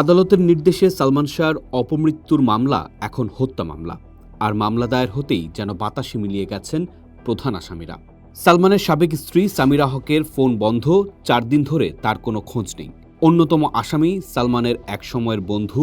আদালতের নির্দেশে সালমান শাহর অপমৃত্যুর মামলা, এখন হত্যা মামলা। আর মামলা দায়ের হতেই যেন বাতাসে মিলিয়ে গেছেন প্রধান আসামিরা। সালমানের সাবেক স্ত্রী সামিরা হকের ফোন বন্ধ, চার দিন ধরে তার কোনো খোঁজ নেই। অন্যতম আসামি সালমানের একসময়ের বন্ধু,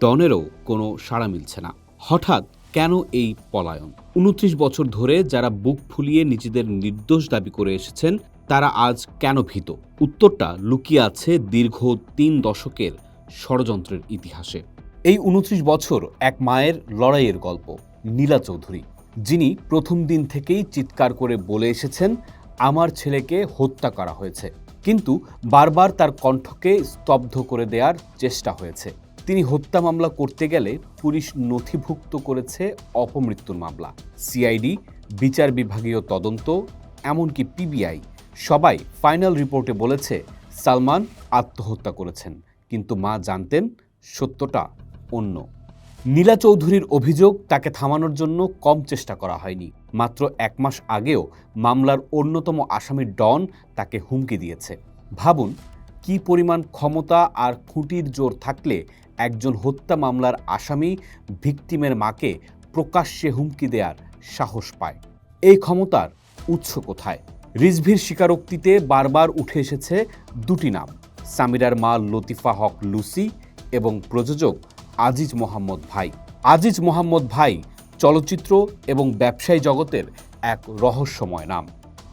ডনেরও কোনো সাড়া মিলছে না। হঠাৎ কেন এই পলায়ন? উনত্রিশ বছর ধরে যারা বুক ফুলিয়ে নিজেদের নির্দোষ দাবি করে এসেছেন, তারা আজ কেন ভীত? উত্তরটা লুকিয়ে আছে দীর্ঘ তিন দশকের ষড়যন্ত্রের ইতিহাসে। এই উনত্রিশ বছর এক মায়ের লড়াইয়ের গল্প, নীলা চৌধুরী, যিনি প্রথম দিন থেকেই চিৎকার করে বলে এসেছেন, আমার ছেলেকে হত্যা করা হয়েছে। কিন্তু বারবার তার কণ্ঠকে স্তব্ধ করে দেওয়ার চেষ্টা হয়েছে। তিনি হত্যা মামলা করতে গেলে পুলিশ নথিভুক্ত করেছে অপমৃত্যুর মামলা। সিআইডি, বিচার বিভাগীয় তদন্ত, এমনকি পিবিআই সবাই ফাইনাল রিপোর্টে বলেছে, সালমান আত্মহত্যা করেছেন। কিন্তু মা জানতেন সত্যটা অন্য। নীলা চৌধুরীর অভিযোগ তাকে থামানোর জন্য কম চেষ্টা করা হয়নি। মাত্র এক মাস আগেও মামলার অন্যতম আসামি ডন তাকে হুমকি দিয়েছে। ভাবুন, কি পরিমাণ ক্ষমতা আর খুঁটির জোর থাকলে একজন হত্যা মামলার আসামি ভিকটিমের মাকে প্রকাশ্যে হুমকি দেওয়ার সাহস পায়। এই ক্ষমতার উৎস কোথায়? রিজভির স্বীকারোক্তিতে বারবার উঠে এসেছে দুটি নাম। সামিরার মা লতিফা হক লুসি এবং প্রযোজক আজিজ মোহাম্মদ ভাই। আজিজ মোহাম্মদ ভাই চলচ্চিত্র এবং ব্যবসায়ী জগতের এক রহস্যময় নাম।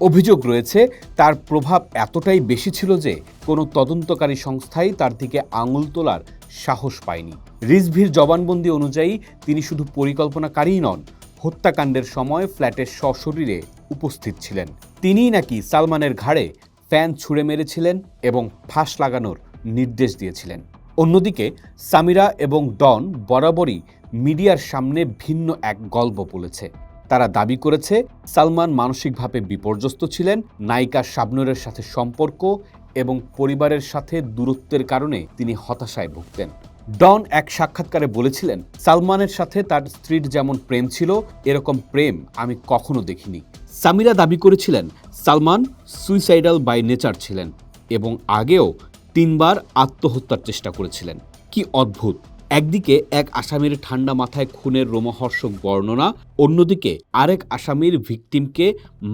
অভিযোগ রয়েছে, তার প্রভাব এতটাই বেশি ছিল যে কোনো তদন্তকারী সংস্থাই তার দিকে আঙুল তোলার সাহস পায়নি। রিজভির জবানবন্দি অনুযায়ী তিনি শুধু পরিকল্পনাকারীই নন, হত্যাকাণ্ডের সময় ফ্ল্যাটের সশরীরে উপস্থিত ছিলেন। তিনিই নাকি সালমানের ঘাড়ে ফ্যান ছুঁড়ে মেরেছিলেন এবং ফাঁস লাগানোর নির্দেশ দিয়েছিলেন। অন্যদিকে, সামিরা এবং ডন বরাবরই মিডিয়ার সামনে ভিন্ন এক গল্প বলেছে। তারা দাবি করেছে, সালমান মানসিকভাবে বিপর্যস্ত ছিলেন, নায়িকা শাবনুরের সাথে সম্পর্ক এবং পরিবারের সাথে দূরত্বের কারণে তিনি হতাশায় ভুগতেন। ডন এক সাক্ষাৎকারে বলেছিলেন, সালমানের সাথে তার স্ত্রীর যেমন প্রেম ছিল, এরকম প্রেম আমি কখনো দেখিনি। সামিরা দাবি করেছিলেন সালমান সুইসাইডাল বাই নেচার ছিলেন এবং আগেও তিনবার আত্মহত্যার চেষ্টা করেছিলেন। কি অদ্ভুত! একদিকে এক আসামির ঠান্ডা মাথায় খুনের রোমহর্ষক বর্ণনা, অন্যদিকে আরেক আসামির ভিকটিমকে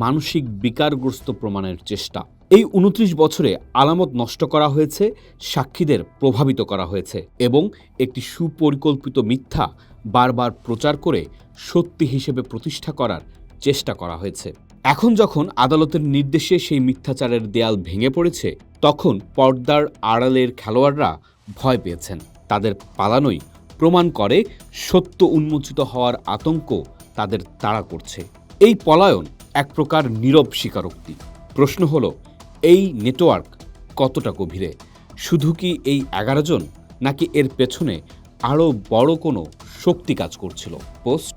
মানসিক বিকারগ্রস্ত প্রমাণের চেষ্টা। এই উনত্রিশ বছরে আলামত নষ্ট করা হয়েছে, সাক্ষীদের প্রভাবিত করা হয়েছে এবং একটি সুপরিকল্পিত মিথ্যা বারবার প্রচার করে সত্যি হিসেবে প্রতিষ্ঠা করার চেষ্টা করা হয়েছে। এখন যখন আদালতের নির্দেশে সেই মিথ্যাচারের দেয়াল ভেঙে পড়েছে, তখন পর্দার আড়ালের খেলোয়াড়রা ভয় পেয়েছেন। তাদের পালানোই প্রমাণ করে সত্য উন্মোচিত হওয়ার আতঙ্ক তাদের তাড়া করছে। এই পলায়ন এক প্রকার নীরব স্বীকারোক্তি। প্রশ্ন হলো, এই নেটওয়ার্ক কতটা গভীরে? শুধু কি এই এগারো জন নাকি এর পেছনে আরও বড় কোনো শক্তি কাজ করছিল? পোস্ট